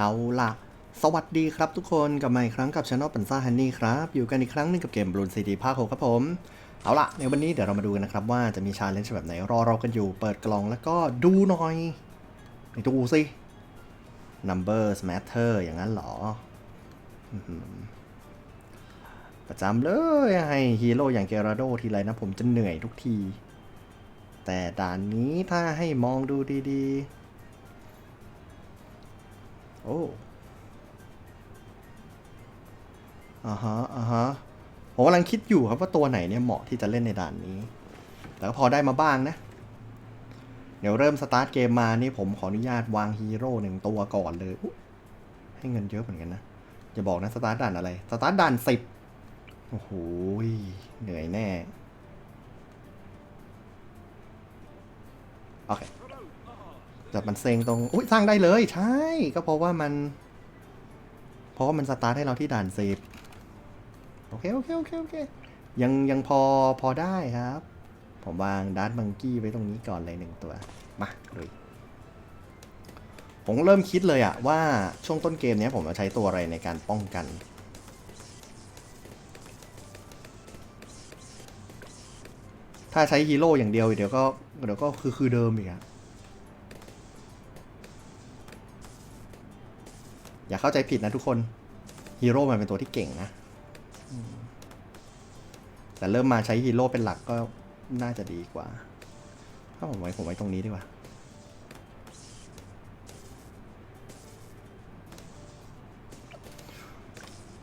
เอาล่ะ สวัสดีครับทุกคนกลับมาอีกครั้งกับช anel ปันซ่าฮันนี่ครับ อยู่กันอีกครั้งหนึงกับเกมบลูนซีดีภาคหกครับผม เอาล่ะ ในวันนี้เดี๋ยวเรามาดูกันนะครับ ว่าจะมีชาเลนจ์แบบไหนรอเรากันอยู่เปิดกล่องแล้วก็ดูหน่อยไหนดูสิ numbers matter อย่างนั้นเหรออื้อหือประจำเลยให้ฮีโร่อย่างเกราโดทีไรนะผมจะเหนื่อยทุกที แต่ด่านนี้ถ้าให้มองดูดีๆ โอ้อ่าฮะอ่าฮะผมกำลังคิดอยู่ครับว่าตัวไหนเนี่ยเหมาะที่จะเล่นในด่านนี้ แต่ก็พอได้มาบ้างนะ เดี๋ยวเริ่มสตาร์ทเกมมานี่ผมขออนุญาตวางฮีโร่หนึ่งตัวก่อนเลยให้เงินเยอะเหมือนกันนะอย่าบอกนะสตาร์ทด่านอะไร สตาร์ทด่านสิบโอ้โหเหนื่อยแน่ โอเค จับมันเซ็งตรง อุ้ยสร้างได้เลย ใช่ ก็เพราะว่ามัน เพราะว่ามันสตาร์ทให้เราที่ด่านสิบโอเค โอเค โอเค โอเค ยังยังพอพอได้ครับ ผมวางดาร์ m มังกี้ไว้ตรงนี้ก่อนเลยหนึ่งตัว มาเลยผมเริ่มคิดเลยอะว่าช่วงต้นเกมเนี้ยผมจะใช้ตัวอะไรในการป้องกันถ้าใช้ฮีโร่อย่างเดียวเดี๋ยวก็เดี๋ยวก็คือคือเดิมอีกอะ อย่าเข้าใจผิดนะทุกคนฮีโร่มันเป็นตัวที่เก่งนะ แต่เริ่มมาใช้ฮีโร่เป็นหลักก็น่าจะดีกว่า ถ้าผมไว้ผมไว้ตรงนี้ดีกว่า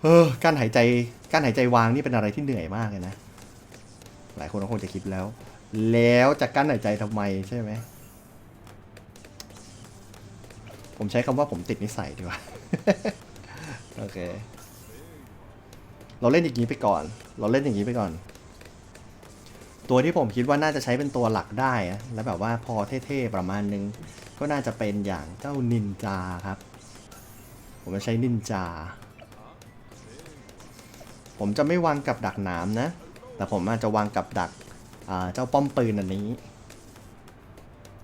เออการหายใจการหายใจวางนี่เป็นอะไรที่เหนื่อยมากเลยนะ หลายคนก็คงจะคิดแล้ว แล้วจะกั้นหายใจทำไมใช่ไหม ผมใช้คำว่าผมติดนิสัยดีกว่า โอเค เราเล่นอย่างนี้ไปก่อน เราเล่นอย่างนี้ไปก่อน ตัวที่ผมคิดว่าน่าจะใช้เป็นตัวหลักได้อะแล้วแบบว่าพอเท่ๆประมาณนึง ก็น่าจะเป็นอย่างเจ้านินจาครับ ผมจะใช้นินจา ผมจะไม่วางกับดักหนามนะ แต่ผมอาจจะวางกับดักเจ้าป้อมปืนอันนี้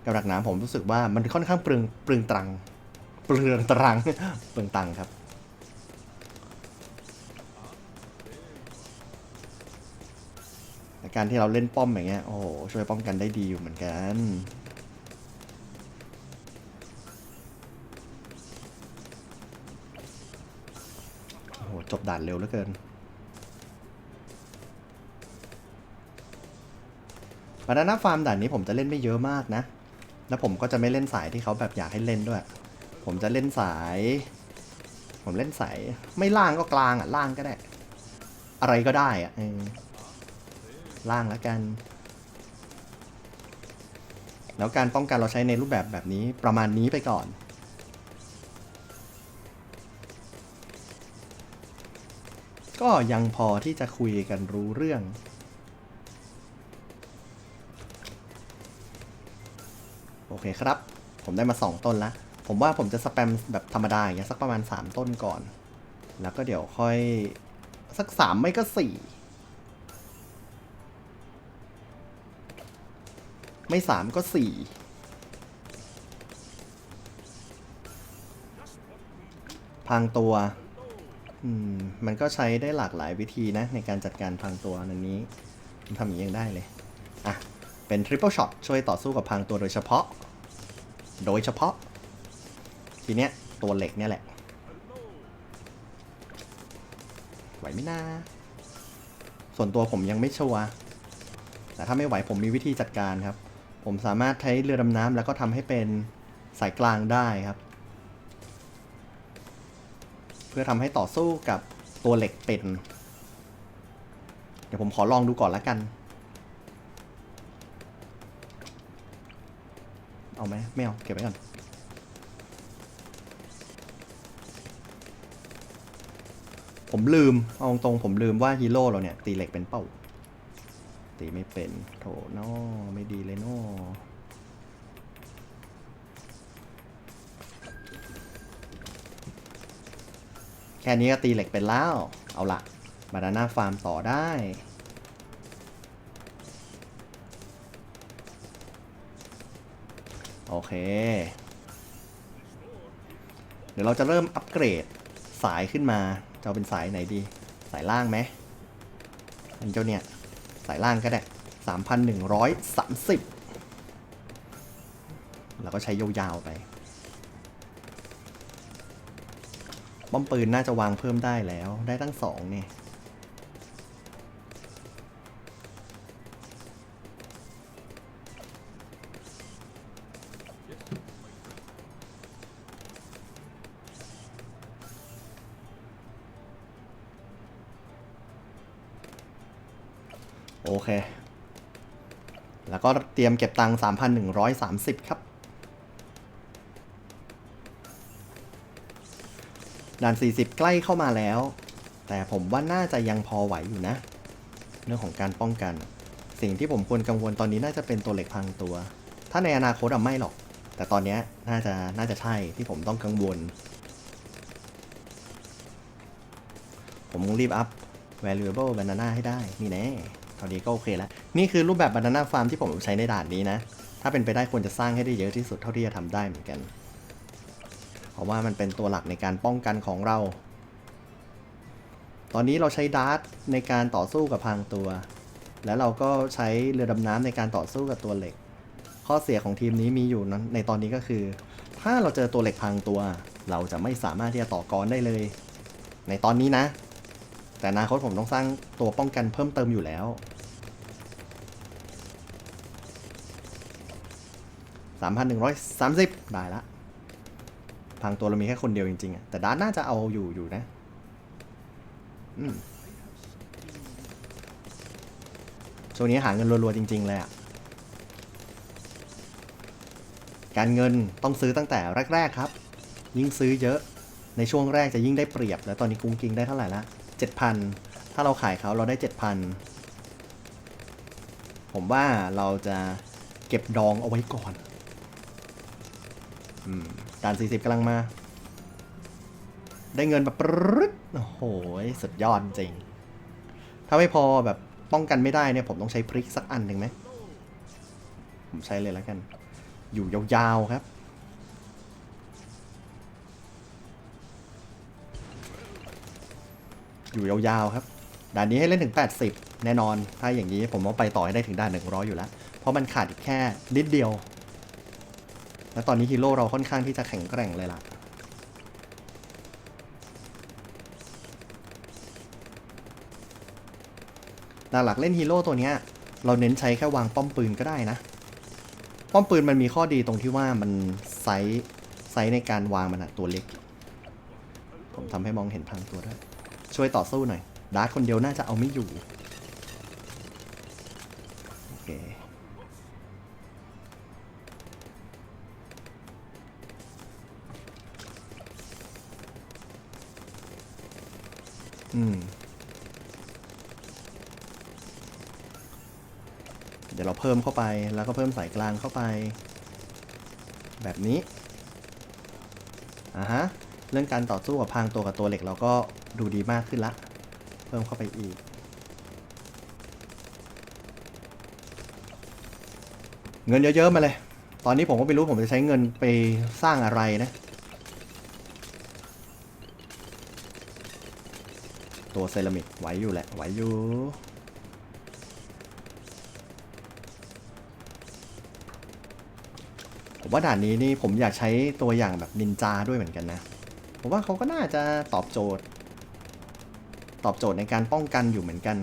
กับดักหนามผมรู้สึกว่ามันค่อนข้างเปลืองเปลืองตรัง เปลืองตรังเปลืองตังครับ การที่เราเล่นป้อมอย่างเงี้ย โอ้โห ช่วยป้องกันได้ดีอยู่เหมือนกันโอ้โหจบด่านเร็วเหลือเกิน บานาน่าฟาร์มด่านนี้ผมจะเล่นไม่เยอะมากนะ แล้วผมก็จะไม่เล่นสายที่เขาแบบอยากให้เล่นด้วย ผมจะเล่นสาย ผมเล่นสาย ไม่ล่างก็กลางอะ ล่างก็ได้ อะไรก็ได้อะล่างแล้วกัน แล้วการป้องกันเราใช้ในรูปแบบแบบนี้ประมาณนี้ไปก่อนก็ยังพอที่จะคุยกันรู้เรื่อง โอเคครับ ผมได้มา2ต้นแล้ว ผมว่าผมจะสแปมแบบธรรมดาอย่างเงี้ยสักประมาณ 3 ต้นก่อน แล้วก็เดี๋ยวค่อยสัก 3 ไม่ก็ 4 ไม่สามก็สี่พังตัว อืม มันก็ใช้ได้หลากหลายวิธีนะในการจัดการพังตัวอันนี้ผมทำอย่างนี้ยังได้เลย อะ เป็น Triple Shot ช่วยต่อสู้กับพังตัวโดยเฉพาะ โดยเฉพาะ ทีเนี้ยตัวเหล็กเนี่ยแหละ ไหวไหมนะส่วนตัวผมยังไม่ชัวร์แต่ถ้าไม่ไหวผมมีวิธีจัดการครับ ผมสามารถใช้เรือดำน้ำแล้วก็ทำให้เป็นสายกลางได้ครับ เพื่อทำให้ต่อสู้กับตัวเหล็กเป็น เดี๋ยวผมขอลองดูก่อนละกัน เอาไหมไม่เอาเก็บไว้ก่อน ผมลืม เอาตรงผมลืมว่าฮีโร่เราเนี่ย ตีเหล็กเป็นเป้า ตีไม่เป็นโถนอไม่ดีเลยนอแค่นี้ก็ตีเหล็กเป็นแล้ว เอาละบานาน่าฟาร์มต่อได้ โอเค เดี๋ยวเราจะเริ่มอัปเกรดสายขึ้นมา จะเอาเป็นสายไหนดี สายล่างไหมอันเจ้าเนี่ย สายล่างก็ได้3,130แล้วก็ใช้ยาวๆไปป้อมปืนน่าจะวางเพิ่มได้แล้ว ได้ตั้งสองเนี่ย เค แล้วก็เตรียมเก็บตังค์3,130 ครับ ด่าน 40 ใกล้เข้ามาแล้ว แต่ผมว่าน่าจะยังพอไหวอยู่นะ เรื่องของการป้องกัน สิ่งที่ผมควรกังวลตอนนี้น่าจะเป็นตัวเหล็กพังตัว ถ้าในอนาคตอะไม่หรอก แต่ตอนนี้น่าจะน่าจะใช่ที่ผมต้องกังวล ผมรีบอัพ valuable banana ให้ได้ นี่แน่ เท่านี้ก็โอเคแล้ว นี่คือรูปแบบ banana farm ที่ผมใช้ในด่านนี้นะ ถ้าเป็นไปได้ควรจะสร้างให้ได้เยอะที่สุดเท่าที่จะทำได้เหมือนกัน เพราะว่ามันเป็นตัวหลักในการป้องกันของเรา ตอนนี้เราใช้ดาร์ตในการต่อสู้กับพรางตัว แล้วเราก็ใช้เรือดำน้ำในการต่อสู้กับตัวเหล็ก ข้อเสียของทีมนี้มีอยู่นั้นในตอนนี้ก็คือ ถ้าเราเจอตัวเหล็กพรางตัว เราจะไม่สามารถที่จะต่อกรได้เลย ในตอนนี้นะแต่อนาคตผมต้องสร้างตัวป้องกันเพิ่มเติมอยู่แล้ว 3,130 ได้ละพังตัวเรามีแค่คนเดียวจริงๆอะแต่ดาร์น่าจะเอาอยู่อยู่นะ อืมช่วงนี้หาเงินรัวๆจริง ๆ เลยอะการเงินต้องซื้อตั้งแต่แรก ๆ ครับ ยิ่งซื้อเยอะในช่วงแรกจะยิ่งได้เปรียบ แล้วตอนนี้กุ้งกิงได้เท่าไหร่ละเจ็ดพันถ้าเราขายเขาเราได้เจ็ดพันผมว่าเราจะเก็บดองเอาไว้ก่อน ด่าน 40กำลังมา ได้เงินแบบปรึ๊ดโอ้โห สุดยอดจริง ถ้าไม่พอแบบป้องกันไม่ได้เนี่ย ผมต้องใช้พริกสักอันหนึ่งไหม ผมใช้เลยแล้วกัน อยู่ยาวๆครับอยู่ยาวๆครับ ด่านนี้ให้เล่นถึง 80 แน่นอน ถ้าอย่างนี้ผมว่าไปต่อให้ได้ถึงด่าน 100 อยู่แล้ว เพราะมันขาดอีกแค่นิดเดียว แล้วตอนนี้ฮีโร่เราค่อนข้างที่จะแข็งแกร่งเลยล่ะ หลักๆเล่นฮีโร่ตัวเนี้ย เราเน้นใช้แค่วางป้อมปืนก็ได้นะ ป้อมปืนมันมีข้อดีตรงที่ว่ามันไซส์ไซส์ในการวางมันอะตัวเล็ก ผมทำให้มองเห็นพังตัวได้ช่วยต่อสู้หน่อย ดาร์คนเดียวน่าจะเอาไม่อยู่ อืม เดี๋ยวเราเพิ่มเข้าไป แล้วก็เพิ่มสายกลางเข้าไป แบบนี้ อ่าฮะ เรื่องการต่อสู้กับพางตัวกับตัวเหล็กเราก็ดูดีมากขึ้นละ เพิ่มเข้าไปอีก เงินเยอะๆมาเลย ตอนนี้ผมก็ไม่รู้ผมจะใช้เงินไปสร้างอะไรนะ ตัวเซรามิกไหวอยู่แหละไหวอยู่ผมว่าด่านนี้นี่ผมอยากใช้ตัวอย่างแบบนินจาด้วยเหมือนกันนะ ผมว่าเขาก็น่าจะตอบโจทย์ ตอบโจทย์ในการป้องกันอยู่เหมือนกัน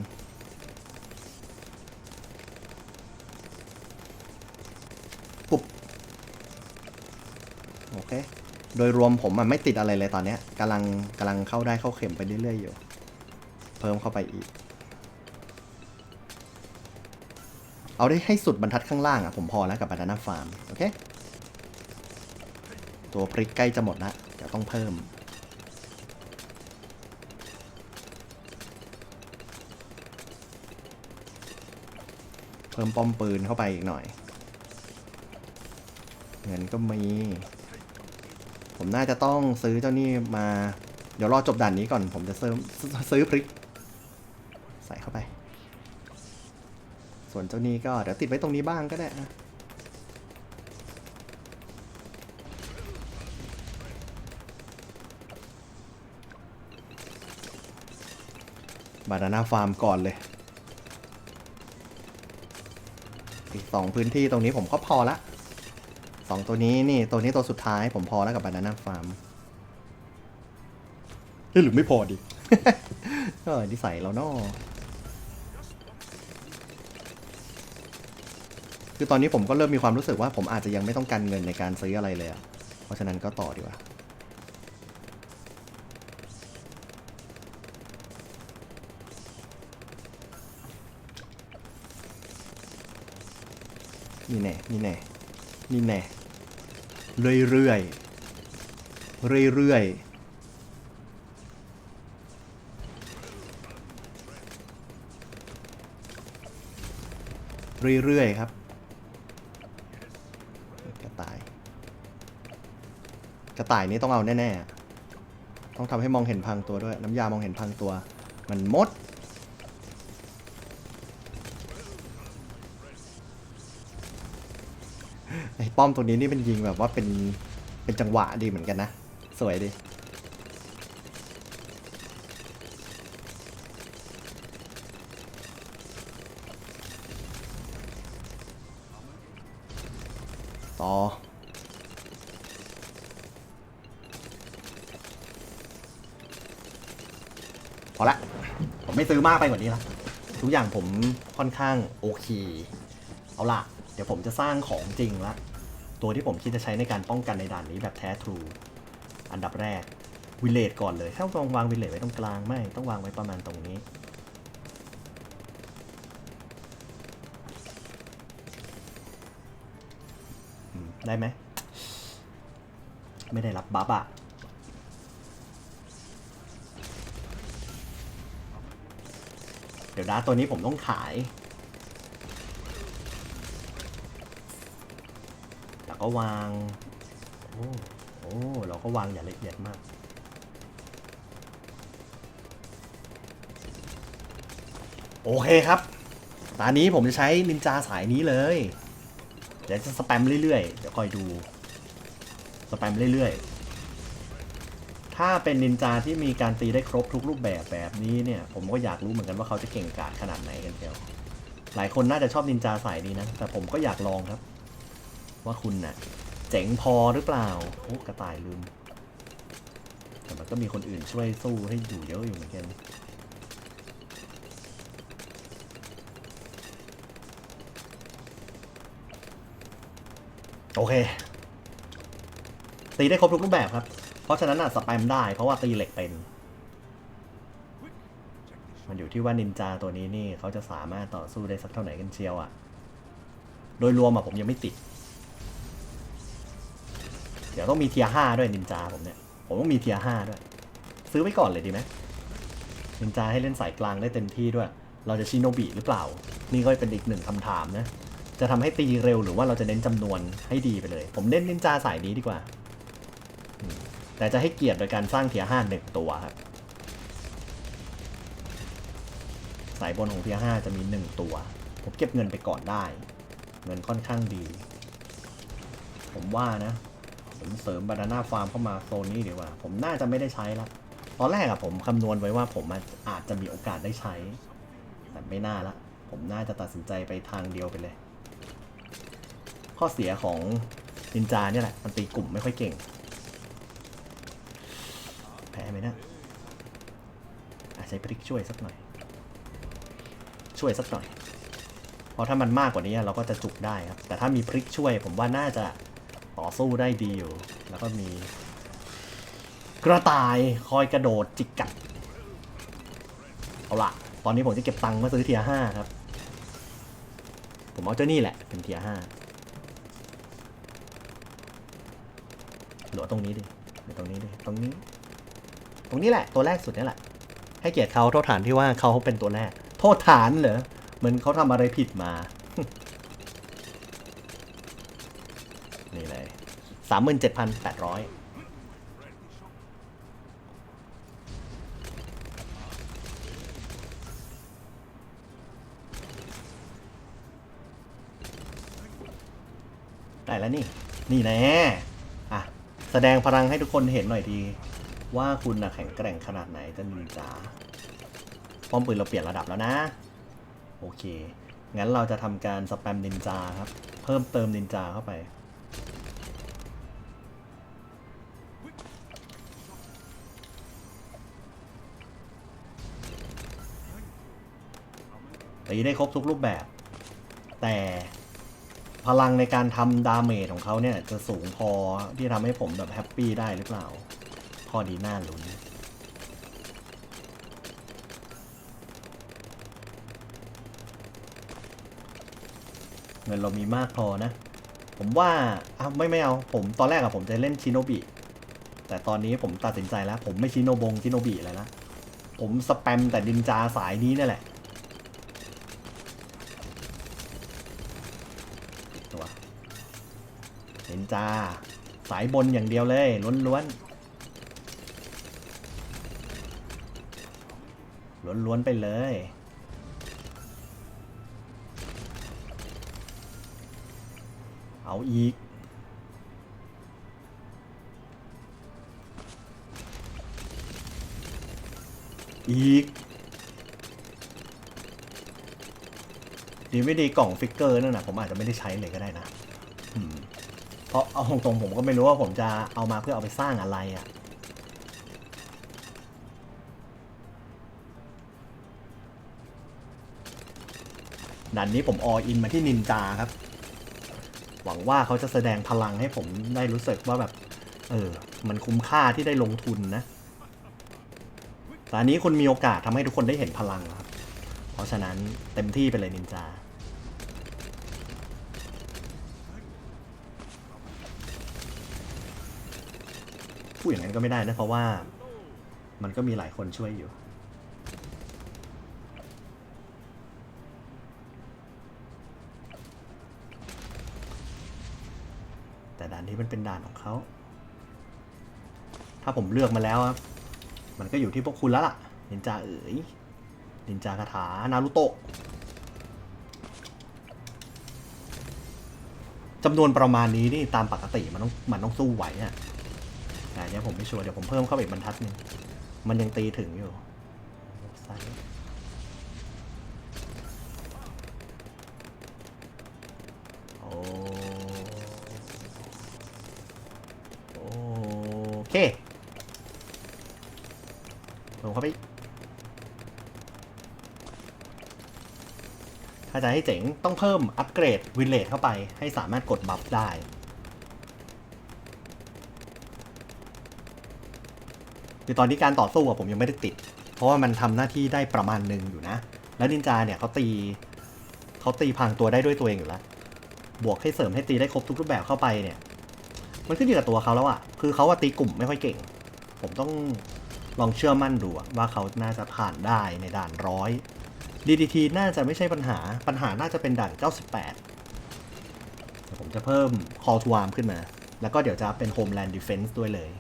ปุ๊บ โอเค โดยรวมผมมันไม่ติดอะไรเลยตอนนี้กำลังกำลังเข้าได้เข้าเข็มไปเรื่อยๆอยู่ เพิ่มเข้าไปอีก เอาได้ให้สุดบรรทัดข้างล่างอะผมพอแล้วกับบานาน่าฟาร์ม โอเค ตัวพริกใกล้จะหมดล้วเดี๋ยวต้องเพิ่ม เพิ่มป้อมปืนเข้าไปอีกหน่อย เงินก็มี ผมน่าจะต้องซื้อเจ้านี่มาเดี๋ยวรอจบด่านนี้ก่อน ผมจะซื้อซื้อพริก ใส่เข้าไป ส่วนเจ้านี้ก็เดี๋ยวติดไว้ตรงนี้บ้างก็ได้นะบานาน่าฟาร์มก่อนเลย อีกสองพื้นที่ตรงนี้ผมก็พอละสองตัวนี้นี่ตัวนี้ตัวสุดท้ายผมพอแล้วกับบานาน่าฟาร์มหรือไม่พอดิก็นิสัยเราเนาะ คือตอนนี้ผมก็เริ่มมีความรู้สึกว่าผมอาจจะยังไม่ต้องการเงินในการซื้ออะไรเลยอะเพราะฉะนั้นก็ต่อดีกว่านี่แน่ นี่แน่ นี่แน่ เรื่อยเรื่อยเรื่อยเรื่อยเรื่อยเรื่อยๆครับ กระต่าย ก ระต่ายนี้ต้องเอาแน่ๆ ต้องทำให้มองเห็นพังตัวด้วย น้ำยามองเห็นพังตัว มันมด ไอ้ป้อมตัวนี้นี่เป็นยิงแบบว่าเป็น เป็นจังหวะดีเหมือนกันนะ สวยดีต่อพอละ ผม ไม่ซื้อมากไปกว่านี้ละทุกอย่างผมค่อนข้างโอเค เอาล่ะ เดี๋ยวผมจะสร้างของจริงละ ตัวที่ผมคิดจะใช้ในการป้องกันในด่านนี้แบบแท้ทรู อันดับแรกวิเลตก่อนเลยถ้าต้องวางวิเลตไว้ตรงกลางไม่ต้องวางไว้ประมาณตรงนี้ได้ไหม ไม่ได้รับบัฟอะ ยวนะตัวนี้ผมต้องขาย แล้วก็วาง โอ้โอ้เราก็วางอย่างละเอียดมากโอเคครับตอนนี้ผมจะใช้นินจาสายนี้เลย เดี๋ยวจะสแปมเรื่อยๆ เดี๋ยวคอยดู สแปมเรื่อยๆ ถ้าเป็นนินจาที่มีการตีได้ครบทุกรูปแบบแบบนี้เนี่ย ผมก็อยากรู้เหมือนกันว่าเขาจะเก่งกาจขนาดไหนกันเชียวหลายคนน่าจะชอบนินจาสายนี้นะ แต่ผมก็อยากลองครับ ว่าคุณน่ะ เจ๋งพอหรือเปล่าโอ้กระต่ายลืมแต่มันก็มีคนอื่นช่วยสู้ให้อยู่เยอะอยู่เหมือนกันโอเค ตีได้ครบทุกรูปแบบครับ เพราะฉะนั้นอะสแปมได้เพราะว่าตีเหล็กเป็น มันอยู่ที่ว่านินจาตัวนี้นี่เขาจะสามารถต่อสู้ได้สักเท่าไหร่กันเชียวอะโดยรวมอะผมยังไม่ติด เดี๋ยวต้องมีเทียห้าด้วยนินจาผมเนี่ย ผมต้องมีเทียห้าด้วย ซื้อไว้ก่อนเลยดีไหมนินจาให้เล่นสายกลางได้เต็มที่ด้วย เราจะชิโนบิหรือเปล่า นี่ก็เป็นอีกหนึ่งคำถามนะ จะทำให้ตีเร็วหรือว่าเราจะเน้นจำนวนให้ดีไปเลย ผมเน้นนินจาสายนี้ดีกว่า แต่จะให้เกียรติโดยการสร้างเทียห้าหนึ่งตัวครับ สายบนของเทียห้าจะมีหนึ่งตัว ผมเก็บเงินไปก่อนได้ เงินค่อนข้างดี ผมว่านะ ผมเสริมบานาน่าฟาร์มเข้ามาโซนนี้ดีกว่า ผมน่าจะไม่ได้ใช้ละตอนแรกอะผมคำนวณไว้ว่าผมอาจจะมีโอกาสได้ใช้ แต่ไม่น่าละ ผมน่าจะตัดสินใจไปทางเดียวไปเลย ข้อเสียของนินจาเนี่ยแหละ มันตีกลุ่มไม่ค่อยเก่ง พ้ไหมนะอาใช้พริกช่วยสักหน่อย ช่วยสักหน่อย เพราะถ้ามันมากกว่านี้เราก็จะจุกได้ครับ แต่ถ้ามีพริกช่วย ผมว่าน่าจะต่อสู้ได้ดีอยู่ แล้วก็มี กระต่ายคอยกระโดดจิกกัด เอาละตอนนี้ผมจะเก็บตังค์มาซื้อเทียห้าครับ ผมเอาเจ้านี่แหละ เป็นเทียห้าหรือว่าตรงนี้ดิหรือตรงนี้ดิตรงนี้ ตรงนี้แหละตัวแรกสุดนี่แหละ ให้เกียรติเขาโทษฐานที่ว่าเขาเป็นตัวแรก โทษฐานเหรอเหมือนเขาทำอะไรผิดมา นี่เลยสามหมื่นเจ็ดพันแปดร้อยได้แล้วนี่ นี่แน่อะ แสดงพลังให้ทุกคนเห็นหน่อยที ว่าคุณนะแข็งแกร่งขนาดไหนจะนินจาป้อมปืนเราเปลี่ยนระดับแล้วนะ โอเค งั้นเราจะทำการสแปมนินจาครับ เพิ่มเติมนินจาเข้าไป ตีได้ครบทุกรูปแบบ แต่พลังในการทำดาเมจของเขาเนี่ย จะสูงพอที่ทำให้ผมแบบแฮปปี้ได้หรือเปล่า ข้อดีน่าลุ้นเงินเรามีมากพอนะ ผมว่าอ้าวไม่ไม่เอา ผมตอนแรกอะผมจะเล่นชิโนบิ แต่ตอนนี้ผมตัดสินใจแล้ว ผมไม่ชิโนบงชิโนบิแล้วนะผมสแปมแต่ดินจาสายนี้นี่แหละตัวนินจา สายบนอย่างเดียวเลยล้วนล้วน ล้วนๆไปเลย เอาอีก อีก ดีไม่ดีกล่องฟิกเกอร์นั่นนะผมอาจจะไม่ได้ใช้เลยก็ได้นะ เพราะเอาตรงๆผมก็ไม่รู้ว่าผมจะเอามาเพื่อเอาไปสร้างอะไรอะ่ะ ดันนี้ผมออินมาที่นินจาครับ หวังว่าเขาจะแสดงพลังให้ผมได้รู้สึกว่าแบบ เออ มันคุ้มค่าที่ได้ลงทุนนะแต่อันนี้คุณมีโอกาสทำให้ทุกคนได้เห็นพลังครับ เพราะฉะนั้นเต็มที่ไปเลยนินจาพูดอย่างนั้นก็ไม่ได้นะเพราะว่ามันก็มีหลายคนช่วยอยู่ แต่ด่านนี้มันเป็นด่านของเขาถ้าผมเลือกมาแล้วครับ มันก็อยู่ที่พวกคุณแล้วล่ะนินจาเอ๋ยนินจาคาถานารุโตะจำนวนประมาณนี้นี่ตามปกติมันต้องมันต้องสู้ไหวอะแต่อันเนี้ยผมไม่ชัวร์เดี๋ยวผมเพิ่มเข้าไปอีกบรรทัดหนึง มันยังตีถึงอยู่ ลงเข้าไป ถ้าจะให้เจ๋งต้องเพิ่มอัปเกรดวิลเลจเข้าไปให้สามารถกดบัฟได้คือตอนนี้การต่อสู้อะผมยังไม่ได้ติด เพราะว่ามันทำหน้าที่ได้ประมาณหนึ่งอยู่นะ แล้วนินจาเนี่ยเขาตีเขาตีพังตัวได้ด้วยตัวเองอยู่แล้ว บวกให้เสริมให้ตีได้ครบทุกรูปแบบเข้าไปเนี่ย มันขึ้นอยู่กับตัวเขาแล้วอะคือเขาว่าตีกลุ่มไม่ค่อยเก่ง ผมต้อง ลองเชื่อมั่นดูว่าเขาน่าจะผ่านได้ในด่านร้อย DDT น่าจะไม่ใช่ปัญหา ปัญหาน่าจะเป็นด่าน 98 ผมจะเพิ่ม Call to Arm ขึ้นมา แล้วก็เดี๋ยวจะเป็น Homeland Defense ด้วยเลย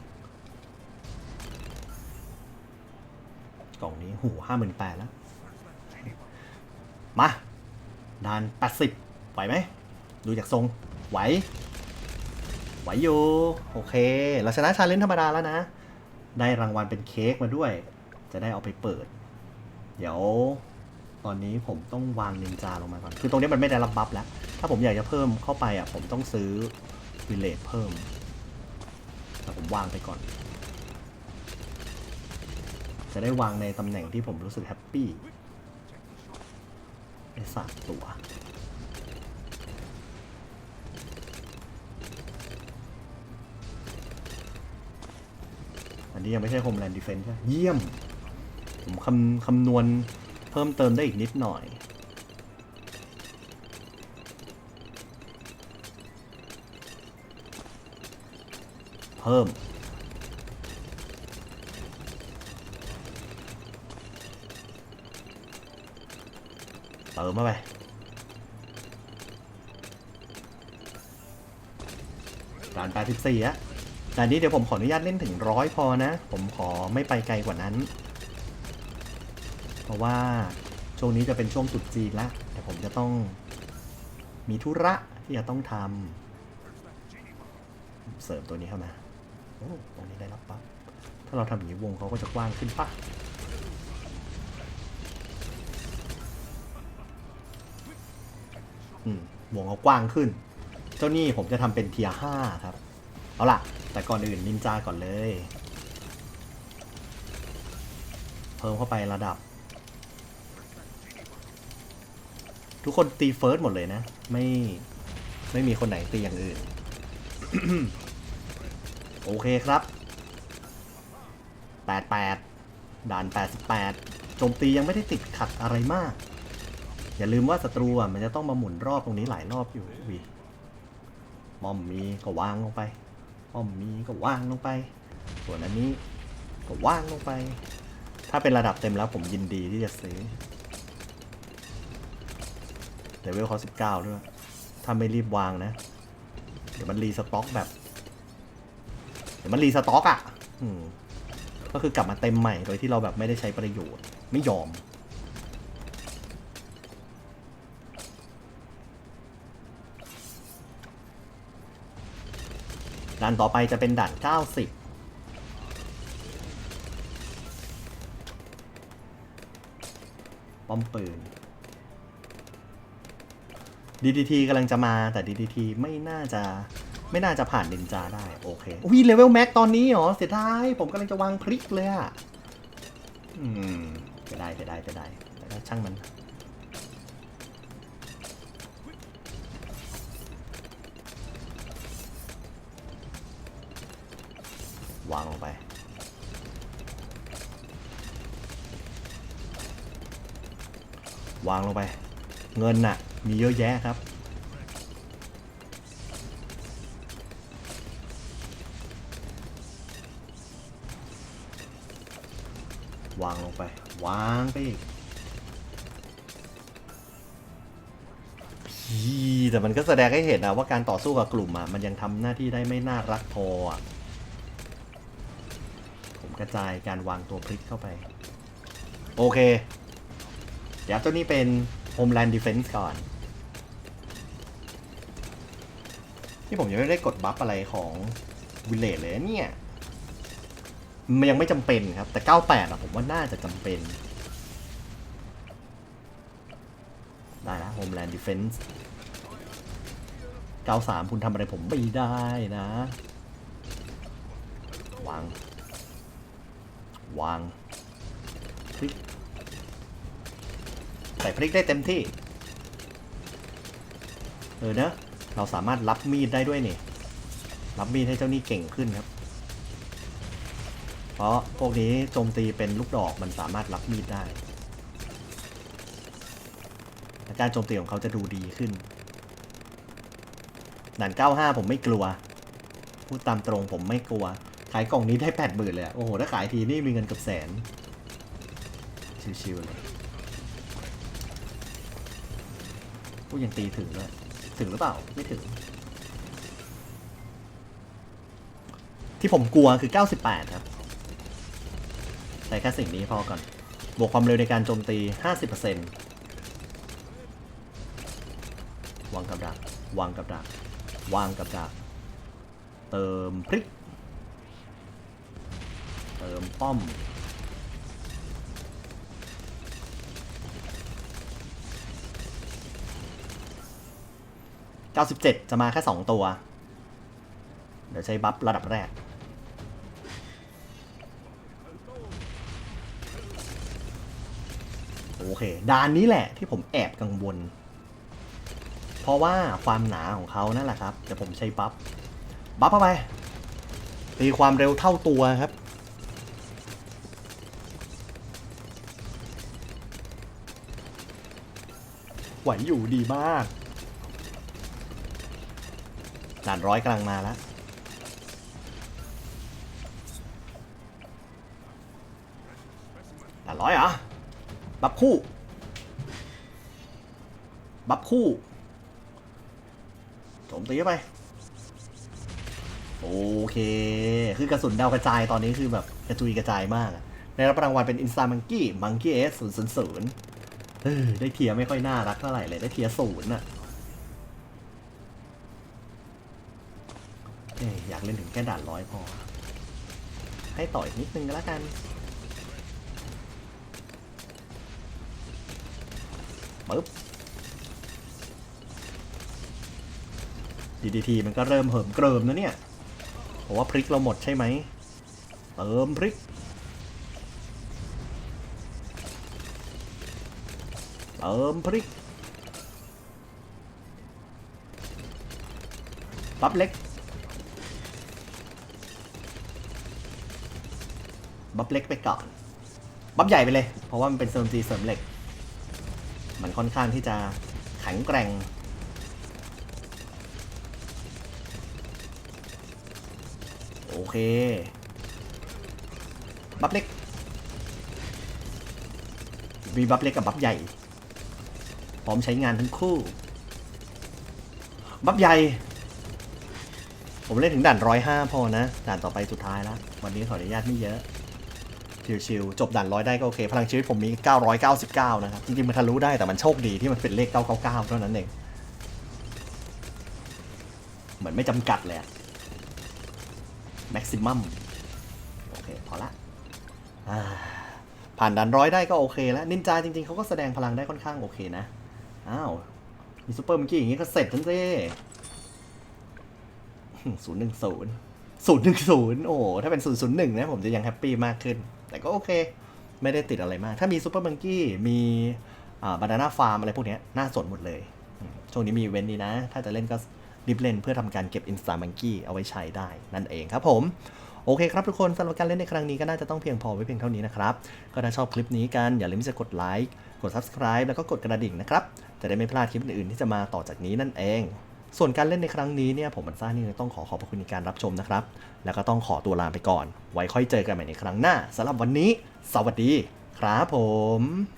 กล่องนี้หูห้าหมื่นแปดแล้ว มา ด่านแปดสิบไหวไหม ดูจากทรง ไหว ไหวอยู่ โอเค เราชนะชาเลนจ์ธรรมดาแล้วนะ ได้รางวัลเป็นเค้กมาด้วย จะได้เอาไปเปิด เดี๋ยวตอนนี้ผมต้องวางนินจาลงมาก่อน คือตรงนี้มันไม่ได้รับบัฟแล้ว ถ้าผมอยากจะเพิ่มเข้าไปอะ ผมต้องซื้อวิเลจเพิ่ม แต่ผมวางไปก่อน จะได้วางในตำแหน่งที่ผมรู้สึกแฮปปี้ไอ้สามตัว อันนี้ยังไม่ใช่ Homeland Defense ใช่เยี่ยม ผมคำคำนวณเพิ่มเติมได้อีกนิดหน่อยเพิ่ม เติมเข้าไป ด่าน84อะ แต่นี้เดี๋ยวผมขออนุญาตเล่นถึงร้อยพอนะ ผมขอไม่ไปไกลกว่านั้น เพราะว่าช่วงนี้จะเป็นช่วงตุดจีนละแต่ผมจะต้องมีธุระที่จะต้องทำเสริมตัวนี้เข้ามาโอ้ตรงนี้ได้รับปั๊บถ้าเราทำอย่างนี้วงเขาก็จะกว้างขึ้นปะวงเขากว้างขึ้น เจ้านี่ผมจะทำเป็นเทียห้าครับ เอาล่ะ แต่ก่อนอื่นนินจาก่อนเลย เพิ่มเข้าไประดับ ทุกคนตีเฟิร์สหมดเลยนะ ไม่ไม่มีคนไหนตีอย่างอื่น โอเคครับ 88 ด่าน 88 โจมตียังไม่ได้ติดขัดอะไรมาก อย่าลืมว่าศัตรูอะมันจะต้องมาหมุนรอบตรงนี้หลายรอบอยู่วิมอมมีก็วางลงไป มอมมีก็วางลงไป ส่วนอันนี้ก็วางลงไป ถ้าเป็นระดับเต็มแล้วผมยินดีที่จะซื้อเลเวลเขาด้วย ถ้าไม่รีบวางนะ เดี๋ยวมันรีสต็อกแบบ เดี๋ยวมันรีสต็อกอะก็คือกลับมาเต็มใหม่โดยที่เราแบบไม่ได้ใช้ประโยชน์ ไม่ยอม ด่านต่อไปจะเป็นด่าน 90ป้อมปืน DDT กำลังจะมาแต่ DDT ไม่น่าจะไม่น่าจะผ่านนินจาได้ โอเคอุ้ยเลเวลแม็กตอนนี้เหรอ เสียดาย ผมกำลังจะวางพริกเลยอะอืมจะได้จะได้จะได้แต่ก็ช่างมัน วางลงไป วางลงไป เงินน่ะ มีเยอะแยะครับ วางลงไป วางไปอีกแต่มันก็แสดงให้เห็นนะว่าการต่อสู้กับกลุ่มอะมันยังทำหน้าที่ได้ไม่น่ารักพออะผมกระจายการวางตัวพลิกเข้าไป โอเค เดี๋ยวตัวนี้เป็น Homeland Defense ก่อนที่ผมยังไม่ได้กดบัฟอะไรของวิลเลจเลยเนี่ย มันยังไม่จำเป็นครับ แต่ 98อะผมว่าน่าจะจำเป็น ได้แล้ว Homeland Defense 93 คุณทำอะไรผมไม่ได้นะ วาง วาง พริก ใส่พริกได้เต็มที่ เออเนอะเราสามารถรับมีดได้ด้วยนี่ รับมีดให้เจ้านี่เก่งขึ้นครับ เพราะพวกนี้โจมตีเป็นลูกดอกมันสามารถรับมีดได้ การโจมตีของเขาจะดูดีขึ้นด่าน95 ผมไม่กลัว พูดตามตรงผมไม่กลัว ขายกล่องนี้ได้แปดหมื่นเลย โอ้โห ถ้าขายทีนี่มีเงินเกับแสน ชิวๆเลย พูยังตีถึงเลยถึงหรือเปล่า ไม่ถึง ที่ผมกลัวคือ 98 ครับ ใส่แค่สิ่งนี้พอก่อน บวกความเร็วในการโจมตี 50%วางกับดัก วางกับดัก วางกับดัก เติมพริก เติมป้อม 97 จะมาแค่ 2 ตัว เดี๋ยวใช้บัฟระดับแรก โอเคด่านนี้แหละที่ผมแอบกังวล เพราะว่าความหนาของเขานั่นแหละครับ เดี๋ยวผมใช้บัฟ บัฟเข้าไปตีความเร็วเท่าตัวครับไหวอยู่ดีมาก ด่านร้อยกำลังมาแล้วด่านร้อยเหรอ บัฟคู่ บัฟคู่โจมตีไป โอเค คือกระสุนดาวกระจายตอนนี้คือแบบกระจุยกระจายมากได้รับรางวัลเป็น Insta Monkey Monkey S 0 0 0เออได้เทียร์ไม่ค่อยน่ารักเท่าไหร่เลย ได้เทียร์ศูนย์อะ เอ้ยอยากเล่นถึงแค่ด่านร้อยพอ ให้ต่ออีกนิดนึงก็แล้วกัน ปึ๊บ DDT มันก็เริ่มเหิมเกริมนะเนี่ยผมว่าพริกเราหมดใช่ไหม เติมพริก เติมพริก ปั๊บเล็ก บัฟเล็กไปก่อน บัฟใหญ่ไปเลย เพราะว่ามันเป็นโซนตีเสริมเหล็ก มันค่อนข้างที่จะแข็งแกร่ง โอเค บัฟเล็ก มีบัฟเล็กกับบัฟใหญ่ พร้อมใช้งานทั้งคู่ บัฟใหญ่ผมเล่นถึงด่านร้อยห้าพอนะ ด่านต่อไปสุดท้ายแล้ว วันนี้ขออนุญาตไม่เยอะ ชิวๆจบด่านร้อยได้ก็โอเค พลังชีวิตผมมี 999 นะครับ จริงๆ มันทะลุได้แต่มันโชคดีที่มันเป็นเลข 999 เท่านั้นเอง เหมือนไม่จำกัดเลยแม็กซิมัมโอเค พอละอผ่านด่านร้อยได้ก็โอเคแล้ว นินจาจริงๆ เขาก็แสดงพลังได้ค่อนข้างโอเคนะ อ้าว มีซูเปอร์เมื่อกี้อย่างงี้ก็เสร็จทั้งเซ่ศูนย์หนึ่งศูนย์ศูนย์หนึ่งศูนย์โอ้ถ้าเป็นศูนย์ศูนย์หนึ่งนะ ผมจะยังแฮปปี้มากขึ้น แต่ก็โอเค ไม่ได้ติดอะไรมาก ถ้ามีซูเปอร์มังกี้มีบานาน่าฟาร์มอะไรพวกนี้น่าสนหมดเลย ช่วงนี้มีเว้นนี้นะ ถ้าจะเล่นก็รีบเล่นเพื่อทำการเก็บอินสตามังกี้เอาไว้ใช้ได้นั่นเองครับผมโอเคครับทุกคนสำหรับการเล่นในครั้งนี้ก็น่าจะต้องเพียงพอไว้เพียงเท่านี้นะครับ ก็ถ้าชอบคลิปนี้กันอย่าลืมที่จะกดไลค์ กด Subscribe แล้วก็กดกระดิ่งนะครับ จะได้ไม่พลาดคลิปอื่นๆที่จะมาต่อจากนี้นั่นเอง ส่วนการเล่นในครั้งนี้เนี่ยผมบันซ่านี่ต้องขอขอบพระคุณในการรับชมนะครับ แล้วก็ต้องขอตัวลาไปก่อน ไว้ค่อยเจอกันใหม่ในครั้งหน้าสำหรับวันนี้ สวัสดี ครับผม